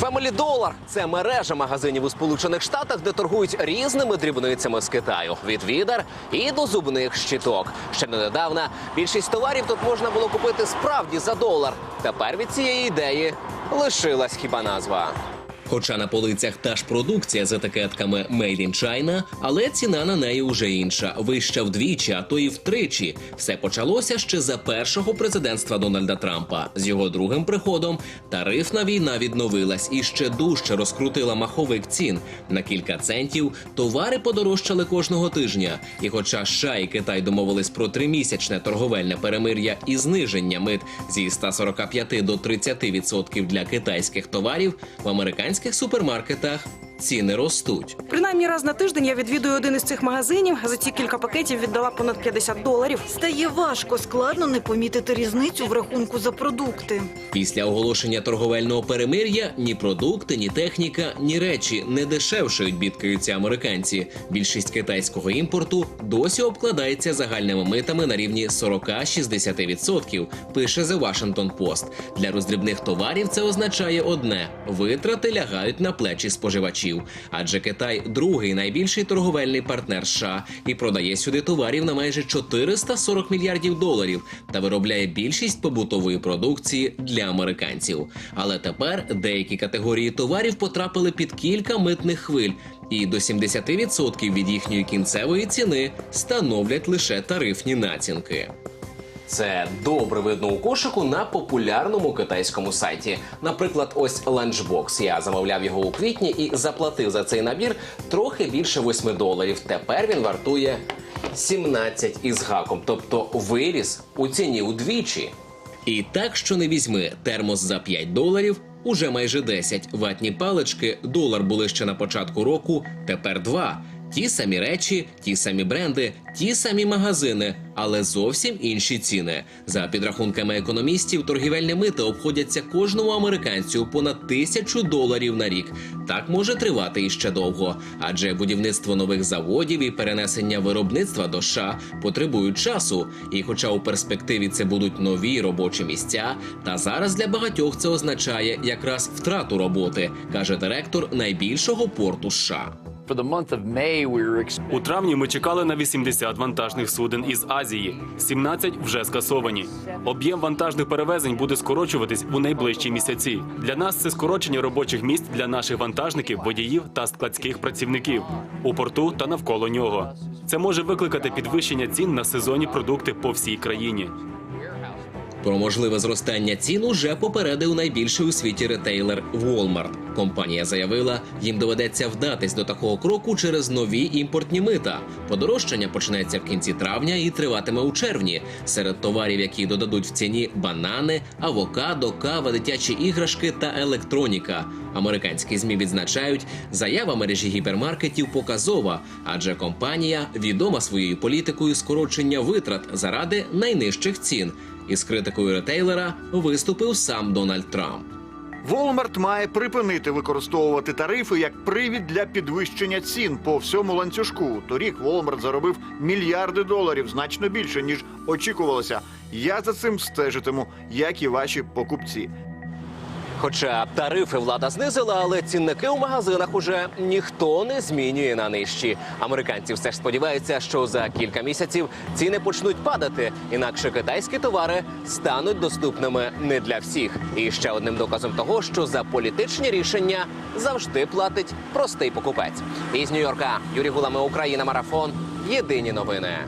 Family Dollar – це мережа магазинів у Сполучених Штатах, де торгують різними дрібницями з Китаю від відер і до зубних щиток. Ще недавно більшість товарів тут можна було купити справді за долар. Тепер від цієї ідеї лишилась хіба назва. Хоча на полицях та ж продукція з етикетками «Made in China», але ціна на неї уже інша, вища вдвічі, а то і втричі. Все почалося ще за першого президентства Дональда Трампа. З його другим приходом тарифна війна відновилась і ще дужче розкрутила маховик цін. На кілька центів товари подорожчали кожного тижня. І хоча США і Китай домовились про тримісячне торговельне перемир'я і зниження мит зі 145 до 30% для китайських товарів, в американських супермаркетах Ціни ростуть. Принаймні раз на тиждень я відвідую один із цих магазинів. За ці кілька пакетів віддала понад 50 доларів. Стає важко, складно не помітити різницю в рахунку за продукти. Після оголошення торговельного перемир'я ні продукти, ні техніка, ні речі не дешевшають, бідкаються американці. Більшість китайського імпорту досі обкладається загальними митами на рівні 40-60%, пише The Washington Post. Для роздрібних товарів це означає одне: витрати лягають на плечі споживачів. Адже Китай другий найбільший торговельний партнер США і продає сюди товарів на майже 440 мільярдів доларів та виробляє більшість побутової продукції для американців. Але тепер деякі категорії товарів потрапили під кілька митних хвиль. І до 70% від їхньої кінцевої ціни становлять лише тарифні націнки. Це добре видно у кошику на популярному китайському сайті. Наприклад, ось ланчбокс. Я замовляв його у квітні і заплатив за цей набір трохи більше 8 доларів. Тепер він вартує 17 із гаком, тобто виріс у ціні удвічі. І так, що не візьми термос за 5 доларів. Уже майже 10. Ватні палички долар були ще на початку року, тепер 2. Ті самі речі, ті самі бренди, ті самі магазини, але зовсім інші ціни. За підрахунками економістів, торгівельні мити обходяться кожному американцю понад тисячу доларів на рік. Так може тривати іще довго, адже будівництво нових заводів і перенесення виробництва до США потребують часу. І, хоча у перспективі це будуть нові робочі місця, та зараз для багатьох це означає якраз втрату роботи, каже директор найбільшого порту США. У травні ми чекали на 80 вантажних суден із Азії. 17 вже скасовані. Об'єм вантажних перевезень буде скорочуватись у найближчі місяці. Для нас це скорочення робочих місць для наших вантажників, водіїв та складських працівників у порту та навколо нього. Це може викликати підвищення цін на сезонні продукти по всій країні. Про можливе зростання цін уже попередив найбільший у світі ретейлер Walmart. Компанія заявила, їм доведеться вдатись до такого кроку через нові імпортні мита. Подорожчання почнеться в кінці травня і триватиме у червні. Серед товарів, які додадуть в ціні банани, авокадо, кава, дитячі іграшки та електроніка. Американські змі відзначають, заява мережі гіпермаркетів показова, адже компанія відома своєю політикою скорочення витрат заради найнижчих цін. Із критикою ретейлера виступив сам Дональд Трамп. Walmart має припинити використовувати тарифи як привід для підвищення цін по всьому ланцюжку. Торік Walmart заробив мільярди доларів, значно більше ніж очікувалося. Я за цим стежитиму, як і ваші покупці. Хоча тарифи влада знизила, але цінники у магазинах уже ніхто не змінює на нижчі. Американці все ж сподіваються, що за кілька місяців ціни почнуть падати, інакше китайські товари стануть доступними не для всіх. І ще одним доказом того, що за політичні рішення завжди платить простий покупець. Із Нью-Йорка Юрій Гулами Україна Марафон. Єдині новини.